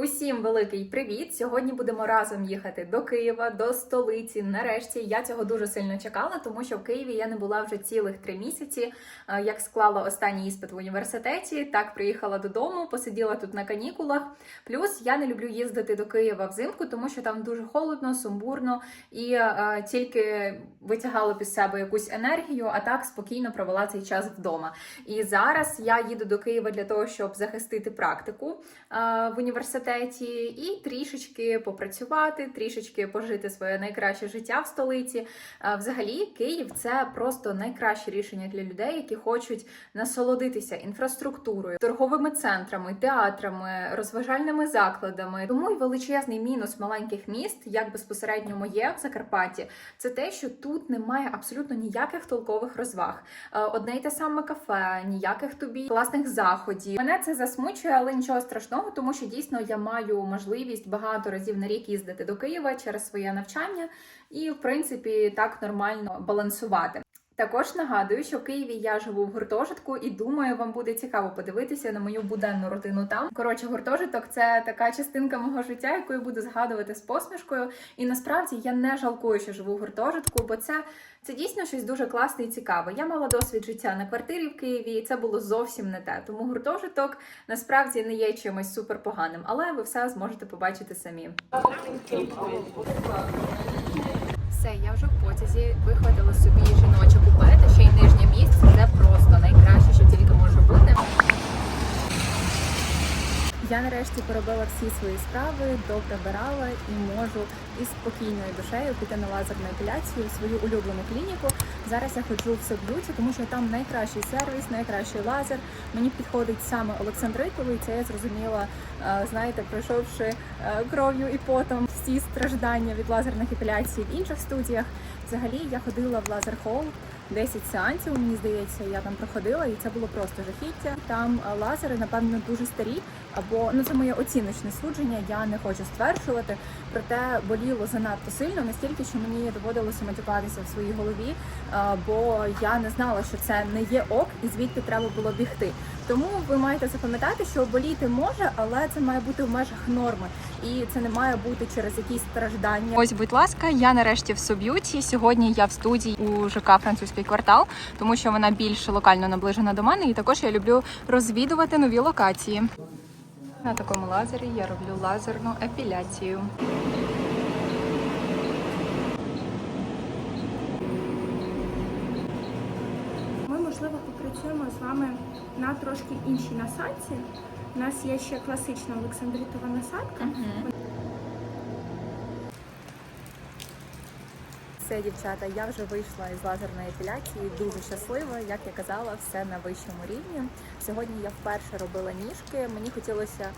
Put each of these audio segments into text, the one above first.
Усім великий привіт! Сьогодні будемо разом їхати до Києва, до столиці. Нарешті я цього дуже сильно чекала, тому що в Києві я не була вже цілих три місяці. Е, Як склала останній іспит в університеті, так приїхала додому, посиділа тут на канікулах. Плюс я не люблю їздити до Києва взимку, тому що там дуже холодно, сумбурно і е, тільки витягала під себе якусь енергію, а так спокійно провела цей час вдома. І зараз я їду до Києва для того, щоб захистити практику е, в університеті і трішечки попрацювати, трішечки пожити своє найкраще життя в столиці. Е, Взагалі, Київ це просто найкраще рішення для людей, які хочуть насолодитися інфраструктурою, торговими центрами, театрами, розважальними закладами. Тому й величезний мінус маленьких міст, як безпосередньо моє в Закарпатті, це те, що тут немає абсолютно ніяких толкових розваг. Е, Одне й те саме кафе, ніяких тобі класних заходів. Мене це засмучує, але нічого страшного, тому що дійсно я маю можливість багато разів на рік їздити до Києва через своє навчання і, в принципі, так нормально балансувати. Також нагадую, що в Києві я живу в гуртожитку і думаю, вам буде цікаво подивитися на мою буденну родину там. Коротше, гуртожиток це така частинка мого життя, яку я буду згадувати з посмішкою. І насправді я не жалкую, що живу в гуртожитку, бо це, це дійсно щось дуже класне і цікаве. Я мала досвід життя на квартирі в Києві, і це було зовсім не те. Тому гуртожиток насправді не є чимось супер поганим, але ви все зможете побачити самі. Все, я вже в потязі вихватила собі жіноче купе, та ще й нижнє місце. Це просто найкраще, що тільки може бути. Я нарешті поробила всі свої справи, доприбирала і можу із спокійною душею піти на лазерну епіляцію в свою улюблену клініку. Зараз я ходжу в Соб'юті, тому що там найкращий сервіс, найкращий лазер. Мені підходить саме Олександритовий. Це я зрозуміла, е, знаєте, пройшовши е, кров'ю і потом всі страждання від лазерних епіляцій в інших студіях. Взагалі я ходила в лазер хол 10 сеансів, мені здається, я там проходила, і це було просто жахіття. Там е, лазери, напевно, дуже старі, або ну це моє оціночне судження. Я не хочу стверджувати, проте боліло занадто сильно, настільки, що мені доводилося матюкатися в своїй голові, е, бо я не знала, що це не є ок, і звідти треба було бігти. Тому ви маєте запам'ятати, що боліти може, але це має бути в межах норми, і це не має бути через якісь страждання. Ось, будь ласка, я нарешті в Соб'юті. Сьогодні я в студії у ЖК Французький квартал, тому що вона більш локально наближена до мене, і також я люблю розвідувати нові локації. На такому лазері я роблю лазерну епіляцію. Ми, можливо, попрацюємо з вами на трошки іншій насадці. У нас є ще класична Олександритова насадка. Все, дівчата, я вже вийшла із лазерної епіляції, дуже щаслива. Як я казала, все на вищому рівні. Сьогодні я вперше робила ніжки. Мені хотілося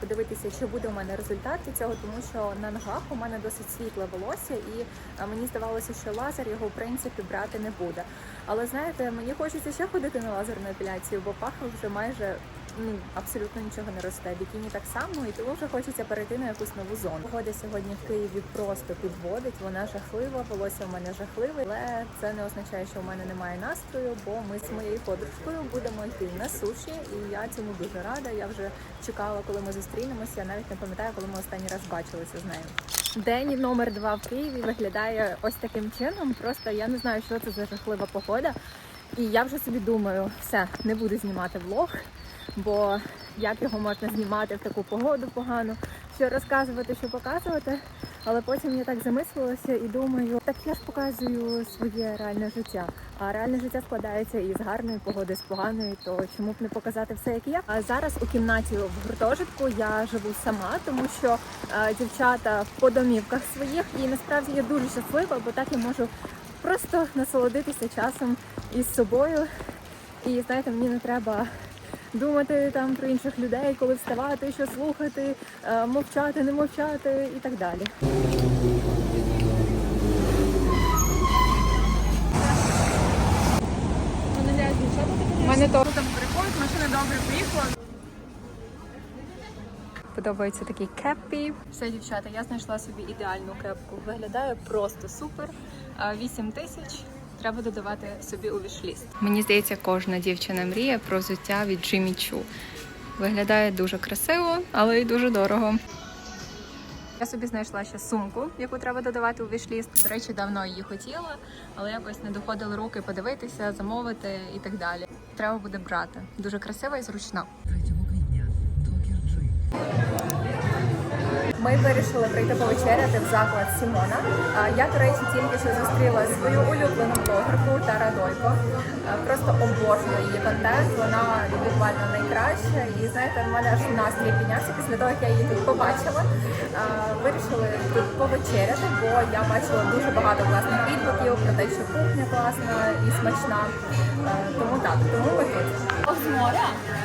подивитися, чи буде у мене результат від цього, тому що на ногах у мене досить світле волосся, і мені здавалося, що лазер його в принципі брати не буде. Але знаєте, мені хочеться ще ходити на лазерну епіляцію, бо пахва вже майже ну абсолютно нічого не росте. Бікіні так само, і тому вже хочеться перейти на якусь нову зону. Погода сьогодні в Києві просто підводить. Вона жахлива, волосся в мене жахливе, але це не означає, що в мене немає настрою, бо ми з моєю подружкою будемо йти на суші, і я цьому дуже рада. Я вже чекала, коли ми зустрінемося. Я навіть не пам'ятаю, коли ми останній раз бачилися з нею. День номер два в Києві виглядає ось таким чином. Просто я не знаю, що це за жахлива погода. І я вже собі думаю, все, не буду знімати влог, бо як його можна знімати в таку погоду погану, що розказувати, що показувати. Але потім я так замислилася і думаю, так я ж показую своє реальне життя. А реальне життя складається із гарної погоди, з поганої, то чому б не показати все, як є. А зараз у кімнаті в гуртожитку я живу сама, тому що е, дівчата по домівках своїх, і насправді я дуже щаслива, бо так я можу просто насолодитися часом із собою. І знаєте, мені не треба думати там про інших людей, коли вставати, що слухати, е, мовчати, не мовчати і так далі. Мене то там переход, машина добре приїхала. Подобається такий кепі. Все, дівчата, я знайшла собі ідеальну кепку. Виглядає просто супер. 8 тисяч. Треба додавати собі у вішліст. Мені здається, кожна дівчина мріє про взуття від Jimmy Choo. Виглядає дуже красиво, але й дуже дорого. Я собі знайшла ще сумку, яку треба додавати у вішліст. До речі, давно її хотіла, але якось не доходили руки подивитися, замовити і так далі. Треба буде брати. Дуже красива і зручна. Третього квітня до Кірджи. Ми вирішили прийти повечеряти в заклад Сімона. Я, до речі, тільки що зустріла свою улюблену блогерку Тара Дойко. Просто обожнюю її контент. Вона буквально найкраща. І знаєте, в мене аж настрій піднявся після того, як я її тут побачила. Вирішили тут повечеряти, бо я бачила дуже багато класних відгуків про те, що кухня класна і смачна. Тому так, тому ми тут. З.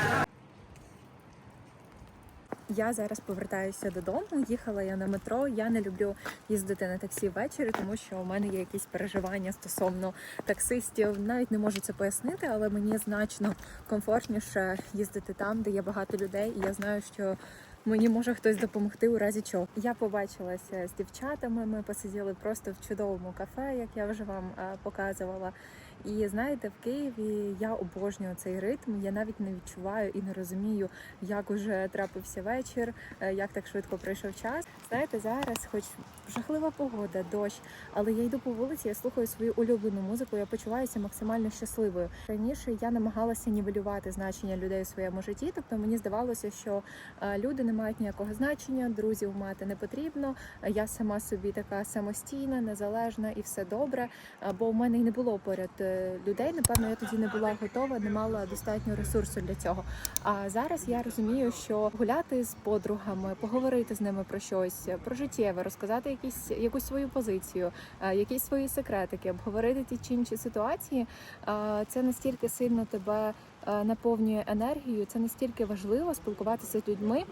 Я зараз повертаюся додому. Їхала я на метро. Я не люблю їздити на таксі ввечері, тому що у мене є якісь переживання стосовно таксистів. Навіть не можу це пояснити, але мені значно комфортніше їздити там, де є багато людей, і я знаю, що. Мені може хтось допомогти у разі чого. Я побачилася з дівчатами. Ми посиділи просто в чудовому кафе, як я вже вам е, показувала. І знаєте, в Києві я обожнюю цей ритм. Я навіть не відчуваю і не розумію, як уже трапився вечір, е, як так швидко пройшов час. Знаєте, зараз, хоч жахлива погода, дощ, але я йду по вулиці, я слухаю свою улюблену музику, я почуваюся максимально щасливою. Раніше я намагалася нівелювати значення людей у своєму житті, тобто мені здавалося, що е, люди не мають ніякого значення, друзів мати не потрібно. Я сама собі така самостійна, незалежна і все добре. е, Бо у мене й не було поряд людей. Напевно, я тоді не була готова, не мала достатньо ресурсу для цього. А зараз я розумію, що гуляти з подругами, поговорити з ними про щось, про життєве, розказати якісь якусь свою позицію, е, якісь свої секретики, обговорити ті чи інші ситуації. е, Це настільки сильно тебе е, наповнює енергією. Це настільки важливо спілкуватися з людьми.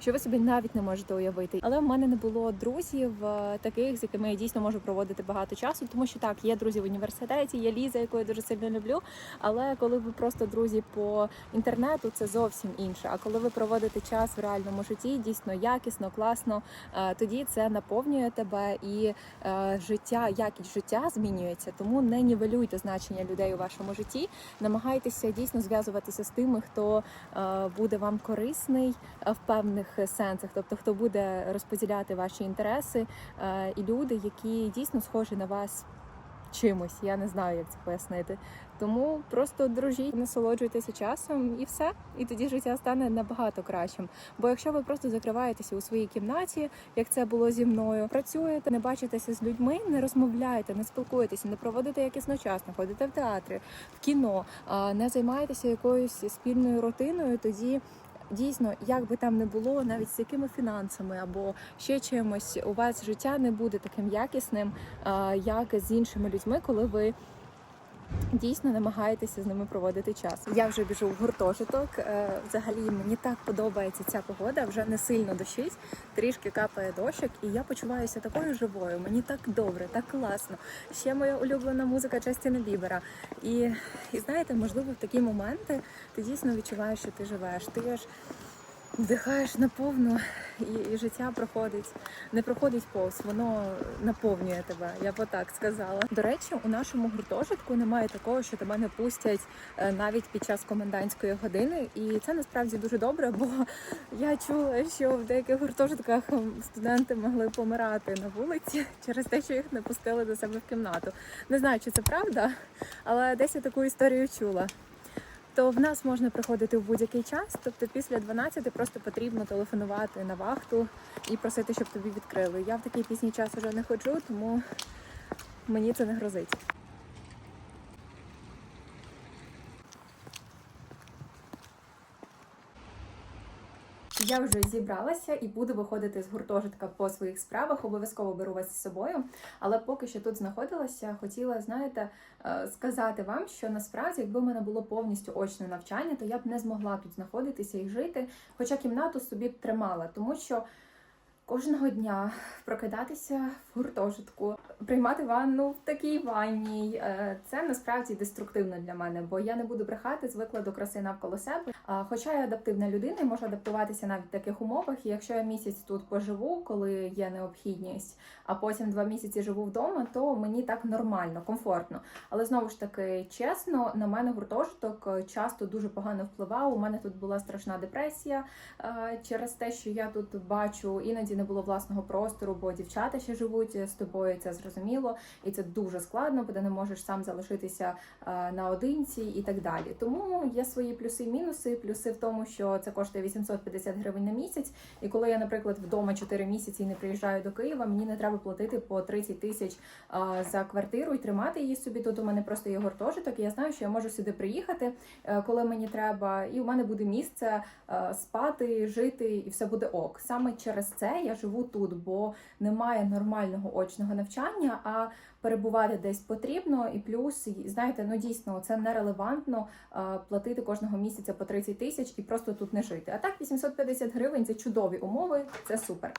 Що ви собі навіть не можете уявити, але в мене не було друзів е, таких, з якими я дійсно можу проводити багато часу, тому що так, є друзі в університеті, є Ліза, яку я дуже сильно люблю. Але коли ви просто друзі по інтернету, це зовсім інше. А коли ви проводите час в реальному житті, дійсно якісно, класно, е, тоді це наповнює тебе і е, життя, якість життя змінюється. Тому не нівелюйте значення людей у вашому житті. Намагайтеся дійсно зв'язуватися з тими, хто буде вам корисний в певних сенсах, тобто хто буде розподіляти ваші інтереси е, і люди, які дійсно схожі на вас чимось. Я не знаю, як це пояснити. Тому просто дружіть, насолоджуйтеся часом і все. І тоді життя стане набагато кращим. Бо якщо ви просто закриваєтеся у своїй кімнаті, як це було зі мною, працюєте, не бачитеся з людьми, не розмовляєте, не спілкуєтеся, не проводите якісно час, не ходите в театри, в кіно, не займаєтеся якоюсь спільною рутиною, тоді. Дійсно, як би там не було, навіть з якими фінансами або ще чимось, у вас життя не буде таким якісним, як з іншими людьми, коли ви дійсно намагаєтеся з ними проводити час. Я вже біжу в гуртожиток. Е, Взагалі мені так подобається ця погода. Вже не сильно дощить, трішки капає дощик, і я почуваюся такою живою. Мені так добре, так класно. Ще моя улюблена музика Частіна Бібера. І, і знаєте, можливо, в такі моменти ти дійсно відчуваєш, що ти живеш. Ти ж вдихаєш наповну, і, і життя проходить, не проходить повз, воно наповнює тебе, я б так сказала. До речі, у нашому гуртожитку немає такого, що тебе не пустять е, навіть під час комендантської години, і це насправді дуже добре, бо я чула, що в деяких гуртожитках студенти могли помирати на вулиці через те, що їх не пустили до себе в кімнату. Не знаю, чи це правда, але десь я таку історію чула то в нас можна приходити в будь-який час. Тобто після 12 просто потрібно телефонувати на вахту і просити, щоб тобі відкрили. Я в такий пізній час вже не ходжу, тому мені це не грозить. Я вже зібралася і буду виходити з гуртожитка по своїх справах. Обов'язково беру вас з собою. Але поки що тут знаходилася, хотіла, знаєте, е, сказати вам, що насправді, якби в мене було повністю очне навчання, то я б не змогла тут знаходитися і жити. Хоча кімнату собі б тримала, тому що. Кожного дня прокидатися в гуртожитку, приймати ванну в такій ванній. Е, Це насправді деструктивно для мене, бо я не буду брехати, звикла до краси навколо себе. Хоча я адаптивна людина і можу адаптуватися навіть в таких умовах. І якщо я місяць тут поживу, коли є необхідність, а потім два місяці живу вдома, то мені так нормально, комфортно. Але знову ж таки, чесно, на мене гуртожиток е, часто дуже погано впливав. У мене тут була страшна депресія е, через те, що я тут бачу, іноді не було власного простору, бо дівчата ще живуть з тобою, це зрозуміло, і це дуже складно, бо ти не можеш сам залишитися е, наодинці і так далі. Тому є свої плюси і мінуси. Плюси в тому, що це коштує 850 гривень на місяць. І коли я, наприклад, вдома 4 місяці і не приїжджаю до Києва, мені не треба платити по 30 тисяч за квартиру і тримати її собі. Тут у мене просто є гуртожиток, і я знаю, що я можу сюди приїхати, е, коли мені треба, і у мене буде місце е, спати, жити, і все буде ок. Саме через це я живу тут, бо немає нормального очного навчання. А перебувати десь потрібно, і плюс, знаєте, ну дійсно це нерелевантно платити кожного місяця по 30 тисяч і просто тут не жити. А так 850 гривень це чудові умови, це супер.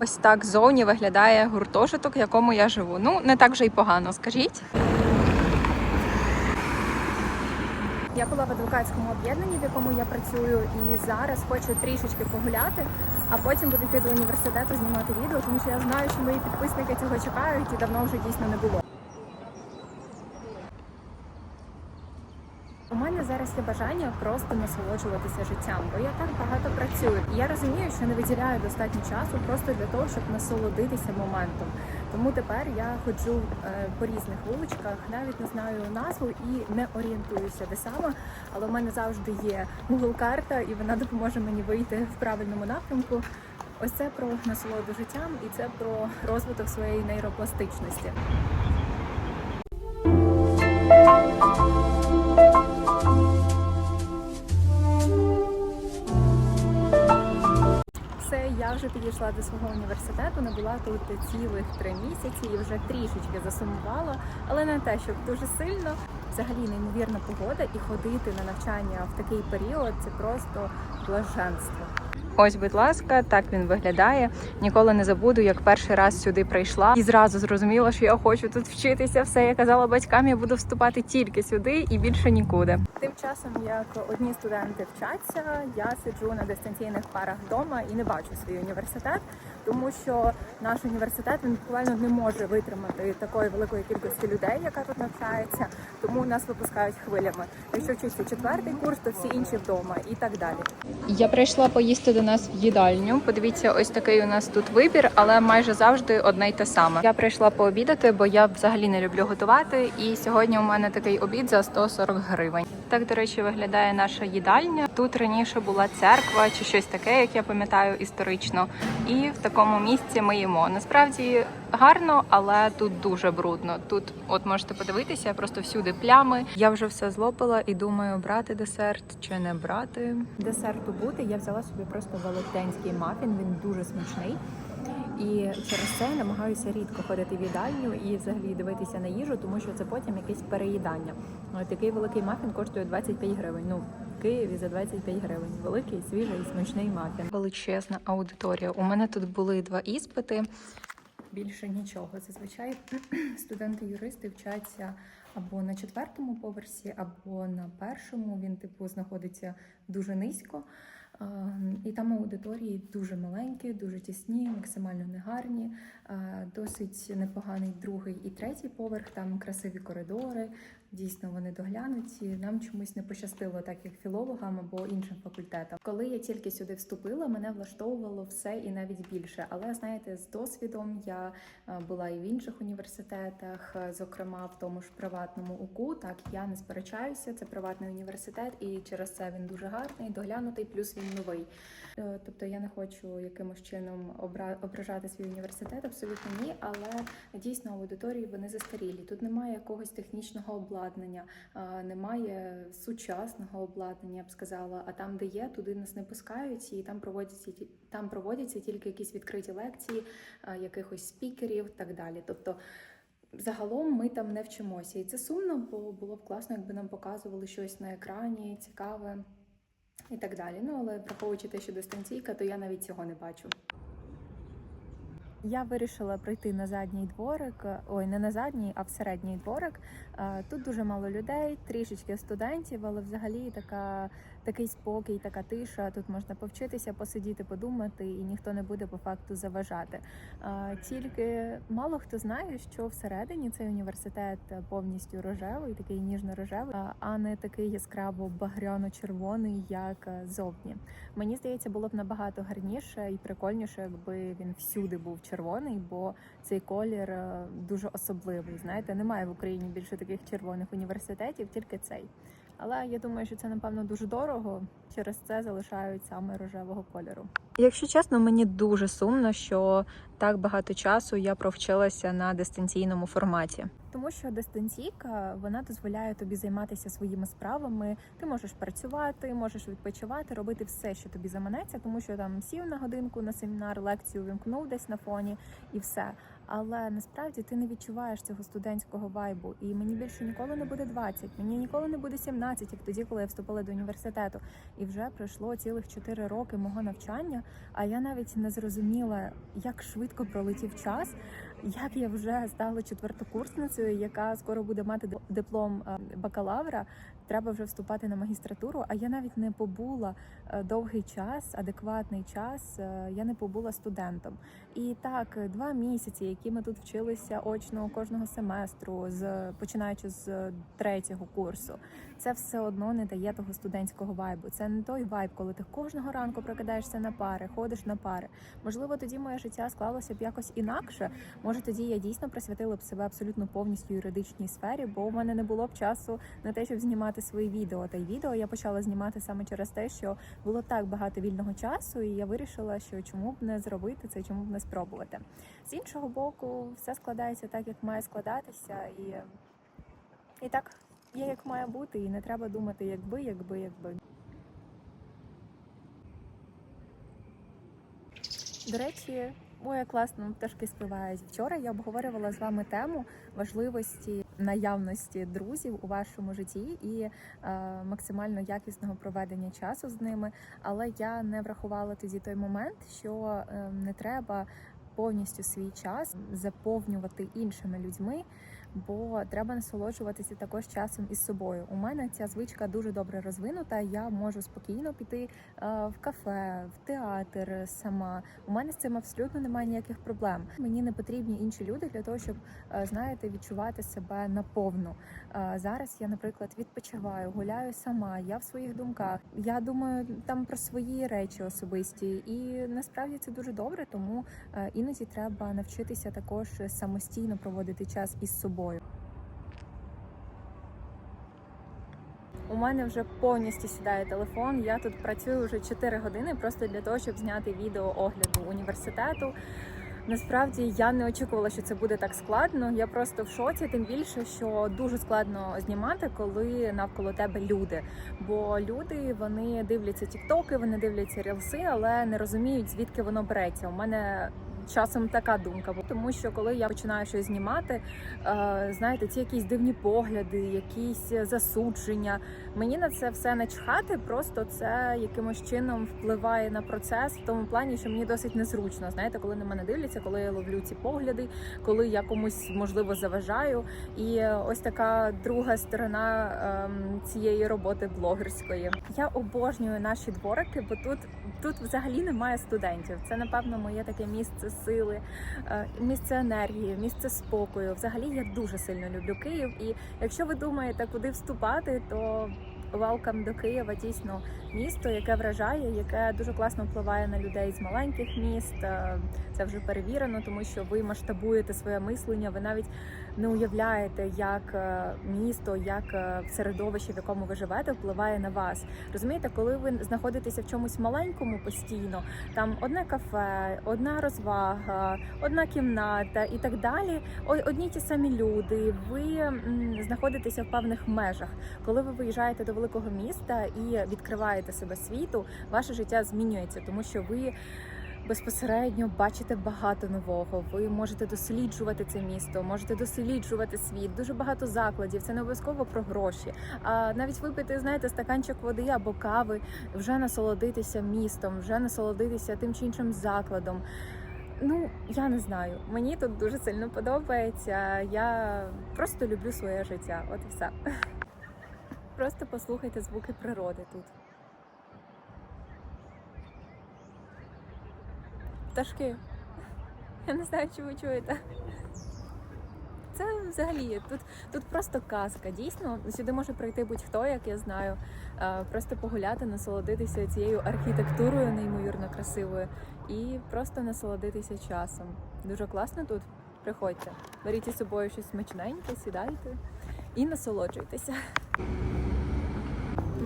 Ось так зовні виглядає гуртожиток, в якому я живу. Ну, не так же й погано, скажіть. Я була в адвокатському об'єднанні, в якому я працюю, і зараз хочу трішечки погуляти, а потім буду йти до університету знімати відео, тому що я знаю, що мої підписники цього чекають і давно вже дійсно не було. У мене зараз є бажання просто насолоджуватися життям, бо я так багато працюю. І я розумію, що не виділяю достатньо часу просто для того, щоб насолодитися моментом. Тому тепер я ходжу е, по різних вуличках, навіть не знаю назву і не орієнтуюся де саме. Але в мене завжди є Google карта, і вона допоможе мені вийти в правильному напрямку. Ось це про насолоду життям і це про розвиток своєї нейропластичності. Вже підійшла до свого університету, не була тут цілих три місяці і вже трішечки засумувала, але не те, щоб дуже сильно. Взагалі неймовірна погода і ходити на навчання в такий період це просто блаженство. Ось, будь ласка, так він виглядає. Ніколи не забуду, як перший раз сюди прийшла і зразу зрозуміла, що я хочу тут вчитися. Все я казала батькам, я буду вступати тільки сюди і більше нікуди. Тим часом, як одні студенти вчаться, я сиджу на дистанційних парах вдома і не бачу свій університет, тому що наш університет він буквально не може витримати такої великої кількості людей, яка тут навчається. Тому нас випускають хвилями. Якщо вчиться четвертий курс, то всі інші вдома і так далі. Я прийшла поїсти до нас в їдальню. Подивіться, ось такий у нас тут вибір, але майже завжди одне й те саме. Я прийшла пообідати, бо я взагалі не люблю готувати. І сьогодні у мене такий обід за 140 гривень. Так, до речі, виглядає наша їдальня. Тут раніше була церква чи щось таке, як я пам'ятаю, історично. І в такому місці ми їмо. Насправді гарно, але тут дуже брудно. Тут, от можете подивитися, просто всюди плями. Я вже все злопала і думаю, брати десерт чи не брати. Десерту бути. Я взяла собі просто велетенський мафін. Він дуже смачний. І через це намагаюся рідко ходити в їдальню і взагалі дивитися на їжу, тому що це потім якесь переїдання. Такий великий мафін коштує 25 гривень. Ну в Києві за 25 гривень. Великий, свіжий, смачний мафін. Величезна аудиторія. У мене тут були два іспити. Більше нічого. Зазвичай студенти-юристи вчаться або на четвертому поверсі, або на першому. Він, типу, знаходиться дуже низько. І там аудиторії дуже маленькі, дуже тісні, максимально негарні, досить непоганий другий і третій поверх, там красиві коридори, дійсно вони доглянуті. Нам чомусь не пощастило, так як філологам або іншим факультетам. Коли я тільки сюди вступила, мене влаштовувало все і навіть більше. Але знаєте, з досвідом я е, була і в інших університетах, е, зокрема в тому ж приватному УКУ. Так я не сперечаюся, це приватний університет, і через це він дуже гарний, доглянутий, плюс він новий. Е, Тобто я не хочу якимось чином обра- ображати свій університет, абсолютно ні, але дійсно аудиторії вони застарілі. Тут немає якогось технічного обладнання, а, немає сучасного обладнання, я б сказала. А там, де є, туди нас не пускають, і там проводяться там проводяться тільки якісь відкриті лекції, якихось спікерів, так далі. Тобто. Загалом ми там не вчимося, і це сумно, бо було б класно, якби нам показували щось на екрані цікаве. і так далі. Ну але враховуючи те, що дистанційка, то я навіть цього не бачу. Я вирішила прийти на задній дворик. Ой, не на задній, а в середній дворик. Е, Тут дуже мало людей, трішечки студентів, але взагалі така, такий спокій, така тиша. Тут можна повчитися, посидіти, подумати, і ніхто не буде по факту заважати. Тільки мало хто знає, що всередині цей університет повністю рожевий, такий ніжно-рожевий, а- не такий яскраво багряно-червоний, як зовні. Мені здається, було б набагато гарніше і прикольніше, якби він всюди був червоний, бо цей колір е, дуже особливий. Знаєте, немає в Україні більше таких червоних університетів, тільки цей. Але я думаю, що це напевно дуже дорого. Через це залишають саме рожевого кольору. Якщо чесно, мені дуже сумно, що так багато часу я провчилася на дистанційному форматі. Тому що дистанційка вона дозволяє тобі займатися своїми справами. Ти можеш працювати, можеш відпочивати, робити все, що тобі заманеться, тому що там сів на годинку на семінар, лекцію вимкнув десь на фоні і все. Але насправді ти не відчуваєш цього студентського вайбу. І мені більше ніколи не буде 20, мені ніколи не буде 17, як тоді, коли я вступила до університету. І вже пройшло цілих 4 роки мого навчання. А я навіть не зрозуміла, як швидко пролетів час, як я вже стала четвертокурсницею, яка скоро буде мати диплом е, бакалавра. Треба вже вступати на магістратуру. А я навіть не побула е, довгий час, адекватний час. е, Я не побула студентом. І так, два місяці, які ми тут вчилися очно кожного семестру, з починаючи з третього курсу, це все одно не дає того студентського вайбу. Це не той вайб, коли ти кожного ранку прокидаєшся на пари, ходиш на пари. Можливо, тоді моє життя склалося б якось інакше. Може, тоді я дійсно присвятила б себе абсолютно повністю юридичній сфері, бо у мене не було б часу на те, щоб знімати свої відео. Та й відео я почала знімати саме через те, що було так багато вільного часу, і я вирішила, що чому б не зробити це, чому б не спробувати. З іншого боку, все складається так, як має складатися, і, і так є, як має бути, і не треба думати, якби, якби, якби. До речі, як класно пташки співають. Вчора я обговорювала з вами тему важливості наявності друзів у вашому житті і е, максимально якісного проведення часу з ними. Але я не врахувала тоді той момент, що е, не треба повністю свій час заповнювати іншими людьми. Бо треба насолоджуватися також часом із собою. У мене ця звичка дуже добре розвинута. Я можу спокійно піти е, в кафе, в театр сама. У мене з цим абсолютно немає ніяких проблем. Мені не потрібні інші люди для того, щоб е, знаєте, відчувати себе наповну. Е, Зараз я, наприклад, відпочиваю, гуляю сама. Я в своїх думках. Я думаю там про свої речі особисті, і насправді це дуже добре. Тому іноді треба навчитися також самостійно проводити час із собою. У мене вже повністю сідає телефон. Я тут працюю вже 4 години просто для того, щоб зняти відео огляду університету. Насправді я не очікувала, що це буде так складно. Я просто в шоці, тим більше, що дуже складно знімати, коли навколо тебе люди. Бо люди вони дивляться тіктоки, вони дивляться рілси, але не розуміють звідки воно береться. У мене часом така думка, тому що коли я починаю щось знімати, е, знаєте, ці якісь дивні погляди, якісь засудження. Мені на це все начхати, просто це якимось чином впливає на процес в тому плані, що мені досить незручно. Знаєте, коли на мене дивляться, коли я ловлю ці погляди, коли я комусь можливо заважаю. І ось така друга сторона ем, цієї роботи блогерської. Я обожнюю наші дворики, бо тут тут взагалі немає студентів. Це напевно моє таке місце сили, е, місце енергії, місце спокою. Взагалі я дуже сильно люблю Київ. І якщо ви думаєте, куди вступати, то Welcome до Києва дійсно місто, яке вражає, яке дуже класно впливає на людей з маленьких міст. Е, Це вже перевірено, тому що ви масштабуєте своє мислення. Ви навіть не уявляєте, як е, місто, як е, середовище, в якому ви живете, впливає на вас. Розумієте, коли ви знаходитеся в чомусь маленькому постійно, там одне кафе, одна розвага, одна кімната і так далі. Одні ті самі люди. Ви знаходитеся в певних межах. Коли ви виїжджаєте до великого міста і відкриваєте себе світу, ваше життя змінюється, тому що ви безпосередньо бачите багато нового. Ви можете досліджувати це місто, можете досліджувати світ. Дуже багато закладів. Це не обов'язково про гроші. А навіть випити, знаєте, стаканчик води або кави, вже насолодитися містом, вже насолодитися тим чи іншим закладом. Ну, я не знаю. Мені тут дуже сильно подобається. Я просто люблю своє життя. От і все. Просто послухайте звуки природи тут. Пташки. Я не знаю, чи ви чуєте. Це взагалі тут, тут просто казка. Дійсно, сюди може прийти будь-хто, як я знаю. Просто погуляти, насолодитися цією архітектурою неймовірно красивою і просто насолодитися часом. Дуже класно тут. Приходьте, беріть із собою щось смачненьке, сідайте і насолоджуйтеся.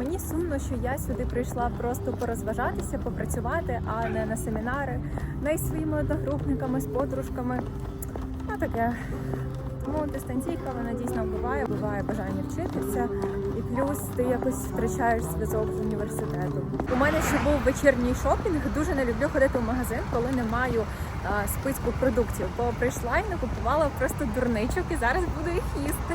Мені сумно, що я сюди прийшла просто порозважатися, попрацювати, а не на семінари, не із своїми одногрупниками, з подружками. Ну таке. Тому дистанційка вона дійсно вбиває, вбиває бажання вчитися, і плюс ти якось втрачаєш зв'язок з університетом. У мене ще був вечірній шопінг. Дуже не люблю ходити в магазин, коли не маю а, списку продуктів. Бо прийшла і накупувала просто дурничок, і зараз буду їх їсти.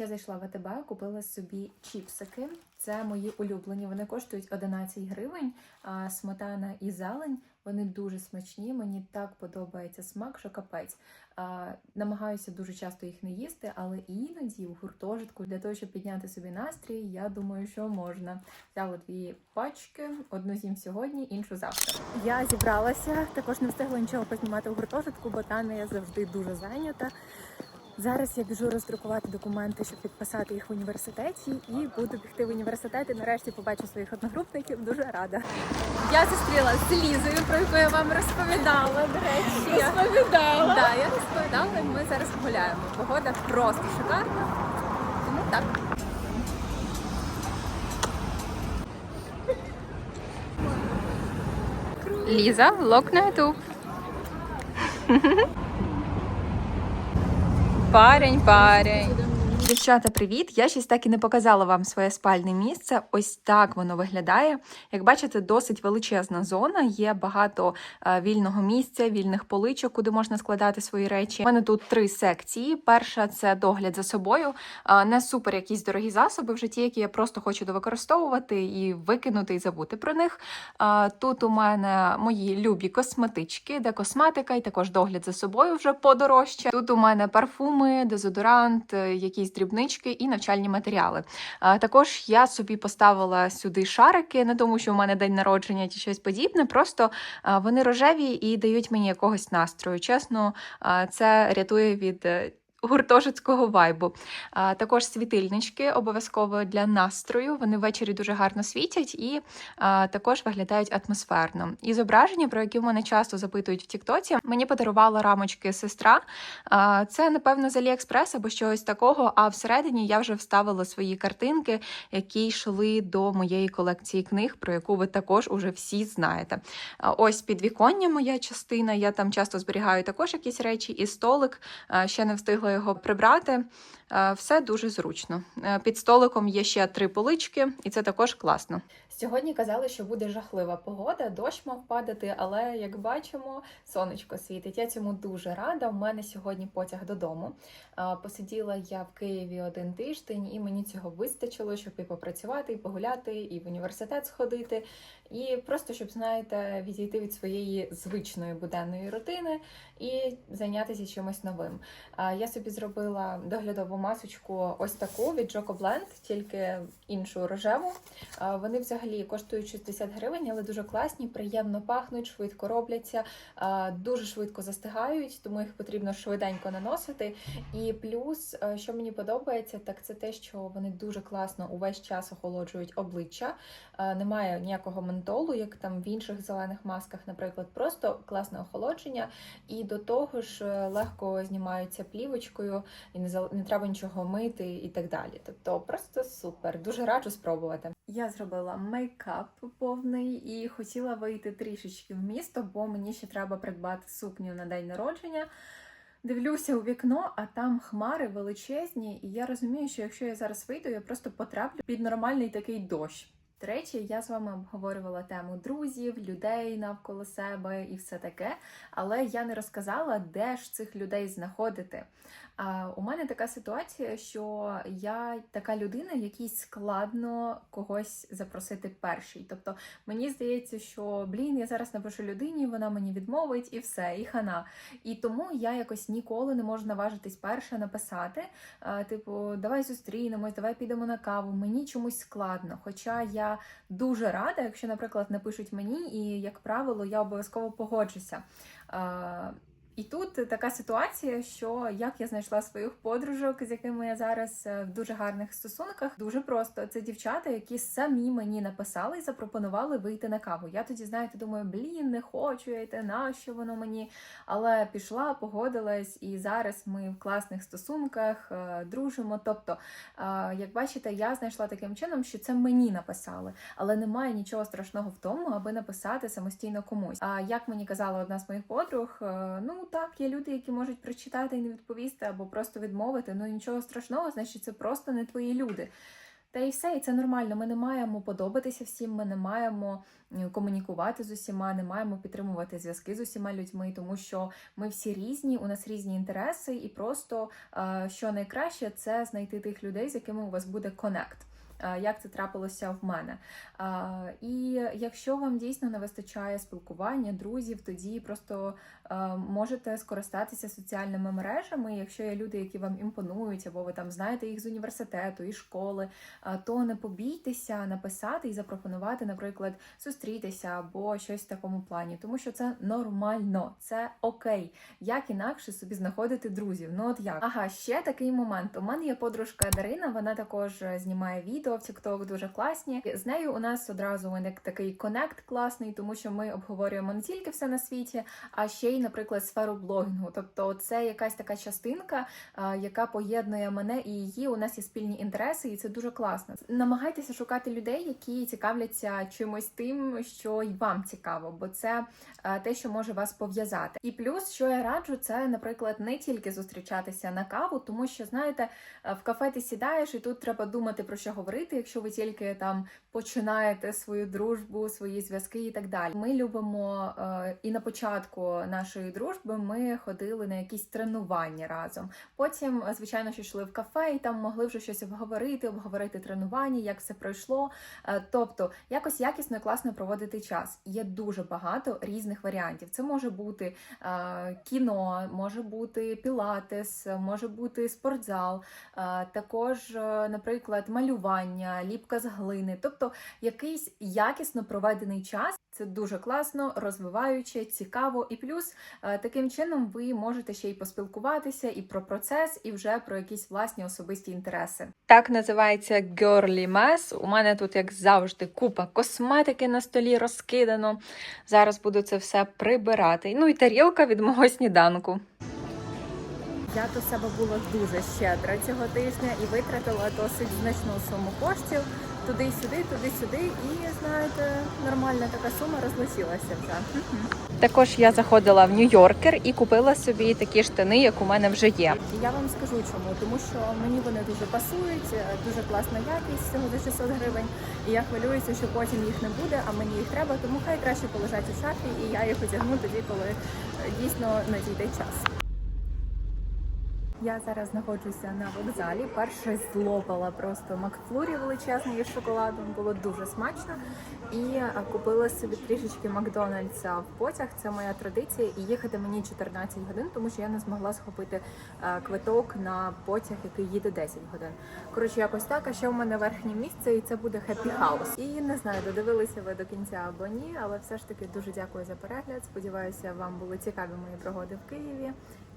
Я зайшла в АТБ, купила собі чіпсики. Це мої улюблені. Вони коштують 11 гривень. А сметана і зелень вони дуже смачні. Мені так подобається смак, що капець. А, намагаюся дуже часто їх не їсти, але іноді в гуртожитку для того, щоб підняти собі настрій, я думаю, що можна. Взяла дві пачки, одну з'їм сьогодні, іншу завтра. Я зібралася, також не встигла нічого познімати в гуртожитку, бо там я завжди дуже зайнята. Зараз я біжу роздрукувати документи, щоб підписати їх в університеті, і буду бігти в університет. І нарешті побачу своїх одногрупників. Дуже рада. Я зустріла з Лізою, про яку я вам розповідала. До речі, розповідала. Да, я розповідала. і Ми зараз гуляємо. Погода просто шикарна. Тому так. Ліза, влог на ютуб. Parem, parem. Дівчата, привіт! Я щось так і не показала вам своє спальне місце. Ось так воно виглядає. Як бачите, досить величезна зона. Є багато е, вільного місця, вільних поличок, куди можна складати свої речі. У мене тут три секції. Перша це догляд за собою. Е, Не супер якісь дорогі засоби в житті, які я просто хочу довикористовувати і викинути і забути про них. Е, Тут у мене мої любі косметички, де косметика, і також догляд за собою вже подорожче. Тут у мене парфуми, дезодорант, е, якісь дрібнички і навчальні матеріали. Також я собі поставила сюди шарики, не тому, що в мене день народження чи щось подібне. Просто вони рожеві і дають мені якогось настрою. Чесно, це рятує від. Гуртожитського вайбу. А, також світильнички обов'язково для настрою. Вони ввечері дуже гарно світять і а, також виглядають атмосферно. І зображення, про які в мене часто запитують в Тіктоці, мені подарувала рамочки сестра. А, Це, напевно, з Аліекспрес або щось такого. А всередині я вже вставила свої картинки, які йшли до моєї колекції книг, про яку ви також уже всі знаєте. А, Ось підвіконня моя частина. Я там часто зберігаю також якісь речі, і столик а, ще не встигла його прибрати. Все дуже зручно. Е, Під столиком є ще три полички, і це також класно. Сьогодні казали, що буде жахлива погода, дощ мав падати, але як бачимо, сонечко світить. Я цьому дуже рада. У мене сьогодні потяг додому. Посиділа я в Києві один тиждень, і мені цього вистачило, щоб і попрацювати, і погуляти, і в університет сходити. І просто щоб знаєте, відійти від своєї звичної буденної рутини і зайнятися чимось новим. Я собі зробила доглядову масочку ось таку від Joko Blend, тільки іншу рожеву. Вони взагалі коштують 60 гривень, але дуже класні, приємно пахнуть, швидко робляться, дуже швидко застигають, тому їх потрібно швиденько наносити. І плюс, що мені подобається, так це те, що вони дуже класно увесь час охолоджують обличчя. Немає ніякого ментолу, як там в інших зелених масках, наприклад, просто класне охолодження. І до того ж е, легко знімаються плівочкою, і не не треба нічого мити і так далі. Тобто просто супер. Дуже раджу спробувати. Я зробила мейкап повний і хотіла вийти трішечки в місто, бо мені ще треба придбати сукню на день народження. Дивлюся у вікно, а там хмари величезні, і я розумію, що якщо я зараз вийду, я просто потраплю під нормальний такий дощ. До речі, я з вами обговорювала тему друзів, людей навколо себе і все таке, але я не розказала, де ж цих людей знаходити. А у мене така ситуація, що я така людина, якій складно когось запросити перший. Тобто мені здається, що блін, я зараз напишу людині, вона мені відмовить і все, і хана. І тому я якось ніколи не можу наважитись перша написати. Типу, давай зустрінемось, давай підемо на каву. Мені чомусь складно. Хоча я дуже рада, якщо, наприклад, напишуть мені, і як правило, я обов'язково погоджуся. І тут така ситуація, що як я знайшла своїх подружок, з якими я зараз е, в дуже гарних стосунках, дуже просто це дівчата, які самі мені написали і запропонували вийти на каву. Я тоді, знаєте, думаю, блін, не хочу я йти, нащо воно мені? Але пішла, погодилась, і зараз ми в класних стосунках е, дружимо. Тобто, е, як бачите, я знайшла таким чином, що це мені написали, але немає нічого страшного в тому, аби написати самостійно комусь. А як мені казала одна з моїх подруг, ну так, є люди, які можуть прочитати і не відповісти або просто відмовити. Ну нічого страшного, значить, це просто не твої люди. Та і все, і це нормально. Ми не маємо подобатися всім, ми не маємо е, комунікувати з усіма, не маємо підтримувати зв'язки з усіма людьми, тому що ми всі різні, у нас різні інтереси, і просто е, що найкраще це знайти тих людей, з якими у вас буде конект. Е, Як це трапилося в мене. І якщо вам дійсно не вистачає спілкування, друзів, тоді просто е, можете скористатися соціальними мережами. Якщо є люди, які вам імпонують, або ви там знаєте їх з університету і школи, е, то не побійтеся написати і запропонувати, наприклад, зустрітися або щось в такому плані, тому що це нормально, це окей. Як інакше собі знаходити друзів? Ну от як? Ага, ще такий момент. У мене є подружка Дарина, вона також е, знімає відео в TikTok, дуже класні. З нею у нас одразу виник такий конект класний, тому що ми обговорюємо не тільки все на світі, а ще й, наприклад, сферу блогінгу. Тобто, це якась така частинка, яка поєднує мене і її. У нас є спільні інтереси, і це дуже класно. Намагайтеся шукати людей, які цікавляться чимось тим, що й вам цікаво, бо це те, що може вас пов'язати. І плюс, що я раджу, це, наприклад, не тільки зустрічатися на каву, тому що знаєте, в кафе ти сідаєш, і тут треба думати про що говорити, якщо ви тільки там починаєте свою дружбу, свої зв'язки і так далі. Ми любимо е, і на початку нашої дружби ми ходили на якісь тренування разом. Потім, е, звичайно, що йшли в кафе, і там могли вже щось обговорити, обговорити тренування, як все пройшло. Е, Тобто, якось якісно і класно проводити час. Є дуже багато різних варіантів. Це може бути кіно, може бути пілатес, може бути спортзал, також, наприклад, малювання, ліпка з глини. Тобто якийсь якісно проведений час. Це дуже класно, розвиваюче, цікаво. І плюс е, таким чином ви можете ще й поспілкуватися і про процес, і вже про якісь власні особисті інтереси. Так називається Girly Mess. У мене тут, як завжди, купа косметики на столі розкидано. Зараз буду це все прибирати. Ну і тарілка від мого сніданку. Я до себе була дуже щедра цього тижня і витратила досить значну суму коштів туди-сюди, туди-сюди, і знаєте, нормальна така сума розлетілася вже. Також я заходила в Нью-Йоркер і купила собі такі штани, як у мене вже є. Я вам скажу чому, тому що мені вони дуже пасують, е, дуже класна якість всього за 600 гривень. І я хвилююся, що потім їх не буде, а мені їх треба, тому хай краще полежать у шафі, і я їх одягну тоді, коли е, дійсно надійде час. Я зараз знаходжуся на вокзалі. Перше злопала просто Макфлурі величезний із шоколадом. Було дуже смачно. І е, купила собі трішечки Макдональдса в потяг. Це моя традиція. І їхати мені 14 годин, тому що я не змогла схопити е, квиток на потяг, який їде 10 годин. Коротше, якось так. А ще в мене верхнє місце, і це буде Happy House. І не знаю, додивилися ви до кінця або ні, але все ж таки дуже дякую за перегляд. Сподіваюся, вам були цікаві мої пригоди в Києві.